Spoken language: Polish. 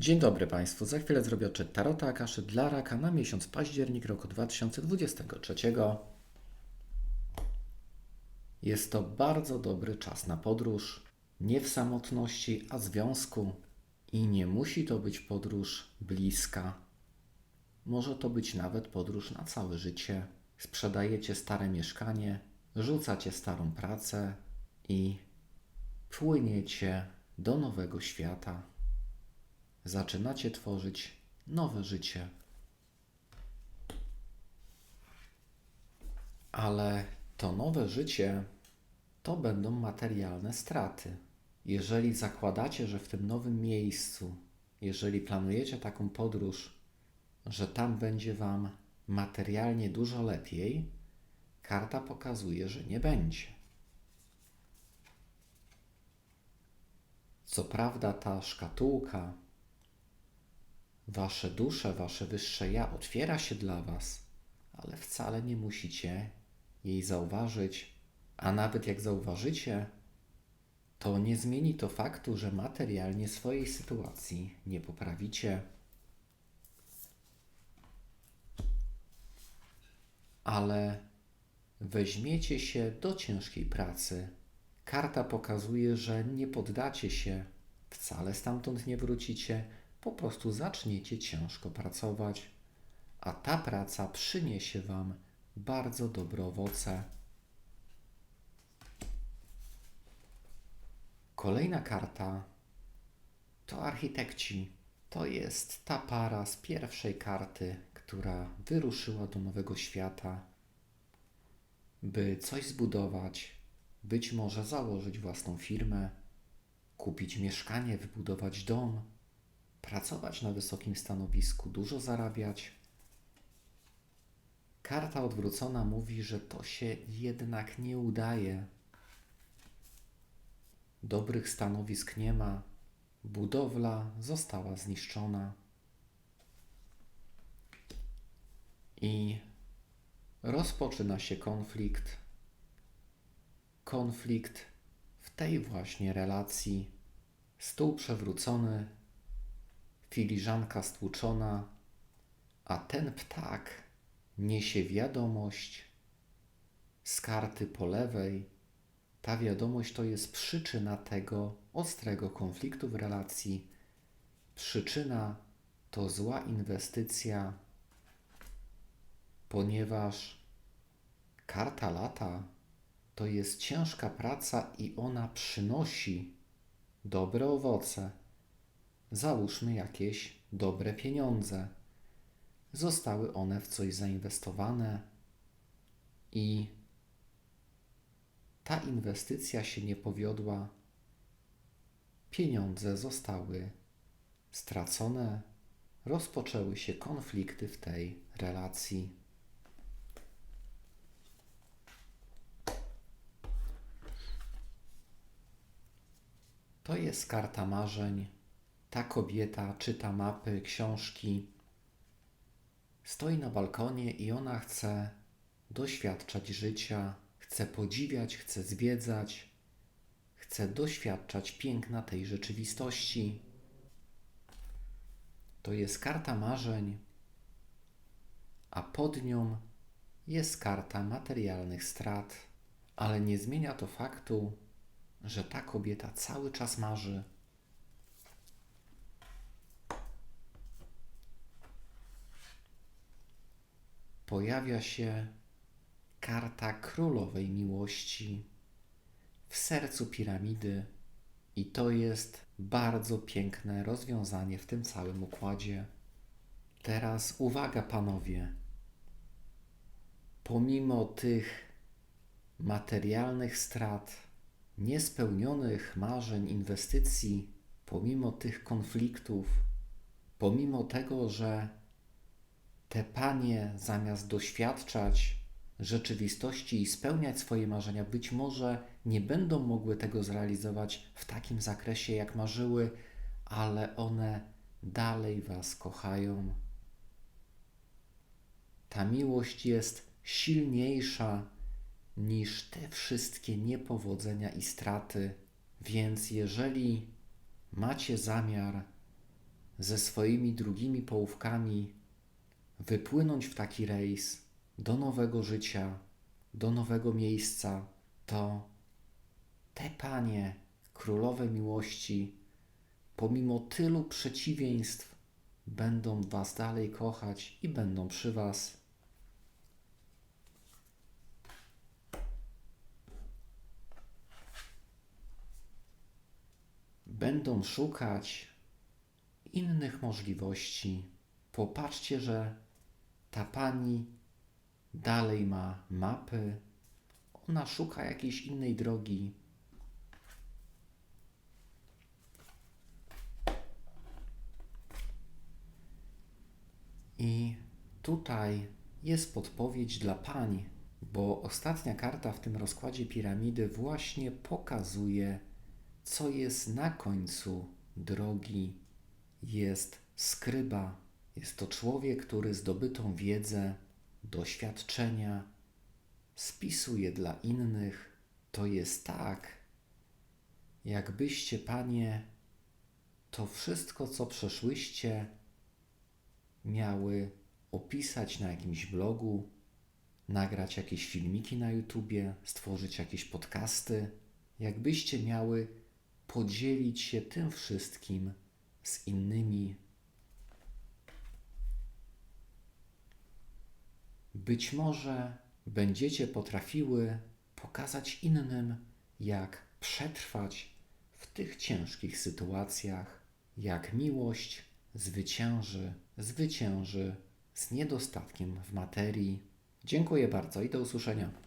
Dzień dobry Państwu. Za chwilę zrobię odczyt Tarota Akaszy dla raka na miesiąc październik roku 2023. Jest to bardzo dobry czas na podróż, nie w samotności, a związku. I nie musi to być podróż bliska. Może to być nawet podróż na całe życie. Sprzedajecie stare mieszkanie, rzucacie starą pracę i płyniecie do nowego świata zaczynacie tworzyć nowe życie. Ale to nowe życie to będą materialne straty. Jeżeli zakładacie, że w tym nowym miejscu, jeżeli planujecie taką podróż, że tam będzie Wam materialnie dużo lepiej, karta pokazuje, że nie będzie. Co prawda, ta szkatułka Wasze dusze, wasze wyższe ja otwiera się dla Was, ale wcale nie musicie jej zauważyć, a nawet jak zauważycie, to nie zmieni to faktu, że materialnie swojej sytuacji nie poprawicie. Ale weźmiecie się do ciężkiej pracy. Karta pokazuje, że nie poddacie się, wcale stamtąd nie wrócicie po prostu zaczniecie ciężko pracować, a ta praca przyniesie Wam bardzo dobre owoce. Kolejna karta to architekci. To jest ta para z pierwszej karty, która wyruszyła do nowego świata, by coś zbudować, być może założyć własną firmę, kupić mieszkanie, wybudować dom pracować na wysokim stanowisku, dużo zarabiać. Karta odwrócona mówi, że to się jednak nie udaje. Dobrych stanowisk nie ma, budowla została zniszczona. I rozpoczyna się konflikt. Konflikt w tej właśnie relacji. Stół przewrócony, filiżanka stłuczona, a ten ptak niesie wiadomość z karty po lewej. Ta wiadomość to jest przyczyna tego ostrego konfliktu w relacji. Przyczyna to zła inwestycja, ponieważ karta lata to jest ciężka praca i ona przynosi dobre owoce załóżmy jakieś dobre pieniądze. Zostały one w coś zainwestowane i ta inwestycja się nie powiodła, pieniądze zostały stracone, rozpoczęły się konflikty w tej relacji. To jest karta marzeń ta kobieta czyta mapy, książki, stoi na balkonie i ona chce doświadczać życia, chce podziwiać, chce zwiedzać, chce doświadczać piękna tej rzeczywistości. To jest karta marzeń, a pod nią jest karta materialnych strat, ale nie zmienia to faktu, że ta kobieta cały czas marzy pojawia się karta królowej miłości w sercu piramidy, i to jest bardzo piękne rozwiązanie w tym całym układzie. Teraz uwaga, panowie. Pomimo tych materialnych strat, niespełnionych marzeń, inwestycji, pomimo tych konfliktów, pomimo tego, że te panie zamiast doświadczać rzeczywistości i spełniać swoje marzenia, być może nie będą mogły tego zrealizować w takim zakresie, jak marzyły, ale one dalej Was kochają. Ta miłość jest silniejsza niż te wszystkie niepowodzenia i straty, więc jeżeli macie zamiar ze swoimi drugimi połówkami wypłynąć w taki rejs do nowego życia, do nowego miejsca, to te panie, królowe miłości, pomimo tylu przeciwieństw, będą Was dalej kochać i będą przy Was. Będą szukać innych możliwości. Popatrzcie, że ta pani dalej ma mapy, ona szuka jakiejś innej drogi. I tutaj jest podpowiedź dla pań, bo ostatnia karta w tym rozkładzie piramidy właśnie pokazuje, co jest na końcu drogi. Jest skryba, jest to człowiek, który zdobytą wiedzę, doświadczenia spisuje dla innych. To jest tak, jakbyście, panie, to wszystko, co przeszłyście, miały opisać na jakimś blogu, nagrać jakieś filmiki na YouTubie, stworzyć jakieś podcasty, jakbyście miały podzielić się tym wszystkim z innymi. Być może będziecie potrafiły pokazać innym, jak przetrwać w tych ciężkich sytuacjach, jak miłość zwycięży, zwycięży z niedostatkiem w materii. Dziękuję bardzo i do usłyszenia.